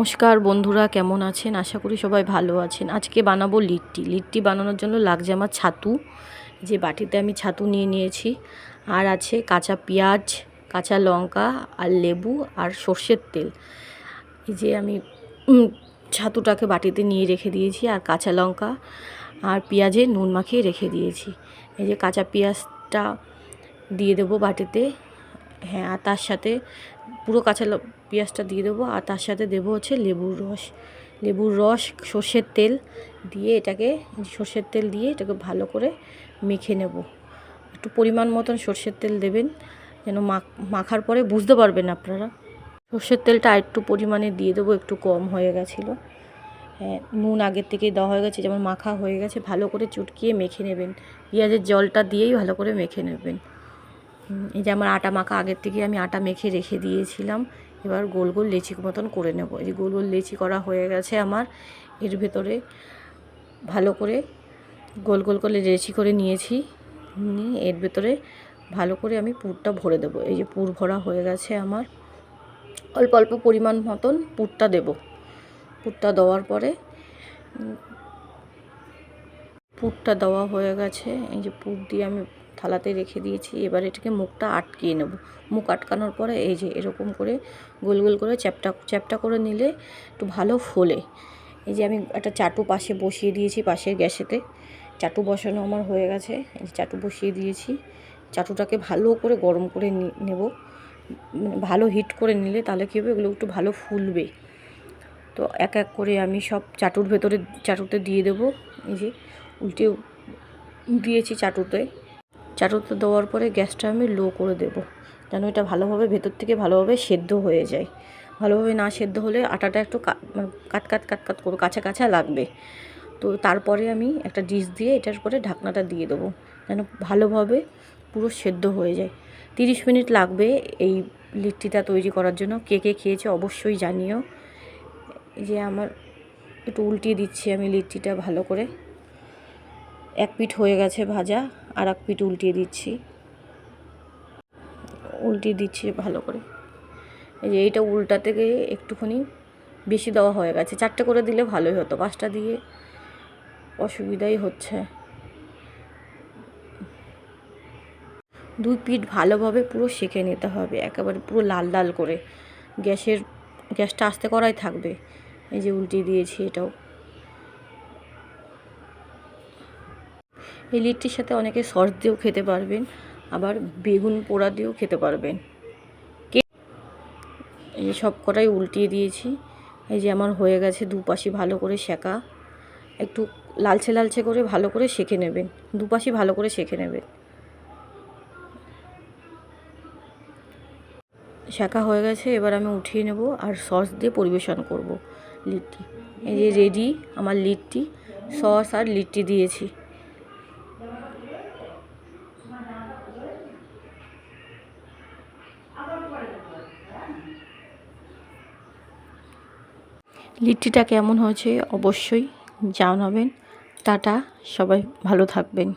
নমস্কার বন্ধুরা, কেমন আছেন? আশা করি সবাই ভালো আছেন। আজকে বানাবো লিট্টি। লিট্টি বানানোর জন্য লাগছে আমার ছাতু। যে বাটিতে আমি ছাতু নিয়ে নিয়েছি। আর আছে কাঁচা পেঁয়াজ, কাঁচা লঙ্কা, আর লেবু, আর সর্ষের তেল। এই যে আমি ছাতুটাকে বাটিতে নিয়ে রেখে দিয়েছি, আর কাঁচা লঙ্কা, আর পেঁয়াজে নুন মাখিয়ে রেখে দিয়েছি। এই যে কাঁচা পেঁয়াজটা দিয়ে দেবো বাটিতে। হ্যাঁ আর তার সাথে পুরো কাঁচা পেঁয়াজটা দিয়ে দেবো আর তার সাথে দেবো হচ্ছে লেবুর রস। লেবুর রস, সর্ষের তেল দিয়ে এটাকে, সর্ষের তেল দিয়ে এটাকে ভালো করে মেখে নেব। একটু পরিমাণ মতন সর্ষের তেল দেবেন, যেন মাখ মাখার পরে বুঝতে পারবেন আপনারা। সর্ষের তেলটা একটু পরিমাণে দিয়ে দেবো, একটু কম হয়ে গেছিল। হ্যাঁ নুন আগের থেকেই দেওয়া হয়ে গেছে, যেমন মাখা হয়ে গেছে, ভালো করে চুটকিয়ে মেখে নেবেন। পেঁয়াজের জলটা দিয়েই ভালো করে মেখে নেবেন। এই যে আমার আটা মাখা আগের থেকে আমি আটা মেখে রেখে দিয়েছিলাম। এবার গোল গোল লেচি মতন করে নেব। এই যে গোল গোল লেচি করা হয়ে গেছে আমার। এর ভেতরে ভালো করে গোল গোল করে লেচি করে নিয়েছি। নিয়ে এর ভেতরে ভালো করে আমি পুরটা ভরে দেবো। এই যে পুর ভরা হয়ে গেছে আমার। অল্প অল্প পরিমাণ মতন পুরটা দেব। পুরটা দেওয়ার পরে পুরটা দেওয়া হয়ে গেছে। এই যে পুর দিয়ে আমি থালাতে রেখে দিয়েছি, এবার এটাকে মুখটা আটকিয়ে নেব। মুখ আটকানোর পরে এই যে এরকম করে গোল গোল করে চ্যাপটা চ্যাপটা করে নিলে একটু ভালো ফোলে। এই যে আমি একটা চাটু পাশে বসিয়ে দিয়েছি, পাশের গ্যাসেতে। চাটু বসানো আমার হয়ে গেছে। এই যে চাটু বসিয়ে দিয়েছি। চাটুটাকে ভালো করে গরম করে নেব। মানে ভালো হিট করে নিলে তাহলে কী হবে? এগুলো একটু ভালো ফুলবে। তো এক এক করে আমি সব চাটুর ভেতরে, চাটুতে দিয়ে দেবো। এই যে উল্টে দিয়েছি চাটুতে। চাটুতে দেওয়ার পরে গ্যাসটা আমি লো করে দেব, যেন এটা ভালোভাবে ভেতর থেকে ভালোভাবে সেদ্ধ হয়ে যায়। ভালোভাবে না সেদ্ধ হলে আটাটা একটু মানে কাট কাট কাট কাট করে কাঁচা কাঁচা লাগবে। তো তারপরে আমি একটা ডিশ দিয়ে এটার পরে ঢাকনাটা দিয়ে দেবো, যেন ভালোভাবে পুরো সেদ্ধ হয়ে যায়। তিরিশ মিনিট লাগবে এই লিট্টিটা তৈরি করার জন্য। কে কে খেয়েছে অবশ্যই জানিও। যে আমার একটু উল্টিয়ে দিচ্ছি আমি লিট্টিটা ভালো করে। এক পিঠ হয়ে গেছে ভাজা, আর এক পিঠ উল্টিয়ে দিচ্ছি। উল্টিয়ে দিচ্ছি ভালো করে। এই যে এইটা উল্টা থেকে একটুখানি বেশি দেওয়া হয়ে গেছে। চারটে করে দিলে ভালোই হতো, পাঁচটা দিয়ে অসুবিধাই হচ্ছে। দুই পিঠ ভালোভাবে পুরো সেঁকে নিতে হবে, একেবারে পুরো লাল লাল করে। গ্যাসের, গ্যাসটা আস্তে করাই থাকবে। এই যে উল্টিয়ে দিয়েছি এটাও। এই লিট্টির সাথে অনেকে সস দিয়েও খেতে পারবেন, আবার বেগুন পোড়া দিয়েও খেতে পারবেন। কে এই সব কটাই উল্টিয়ে দিয়েছি। এই যে আমার হয়ে গেছে দুপাশি ভালো করে সেকা একটু লালচে লালচে করে ভালো করে সেঁকে নেবেন। দুপাশি ভালো করে সেঁকে নেবেন। শাঁকা হয়ে গেছে, এবার আমি উঠিয়ে নেব আর সস দিয়ে পরিবেশন করব লিট্টি। এই যে রেডি, আমার লিট্টি, সস আর লিট্টি দিয়েছি। লিট্টিটা কেমন হয়েছে অবশ্যই জানাবেন। টাটা সবাই ভালো থাকবেন।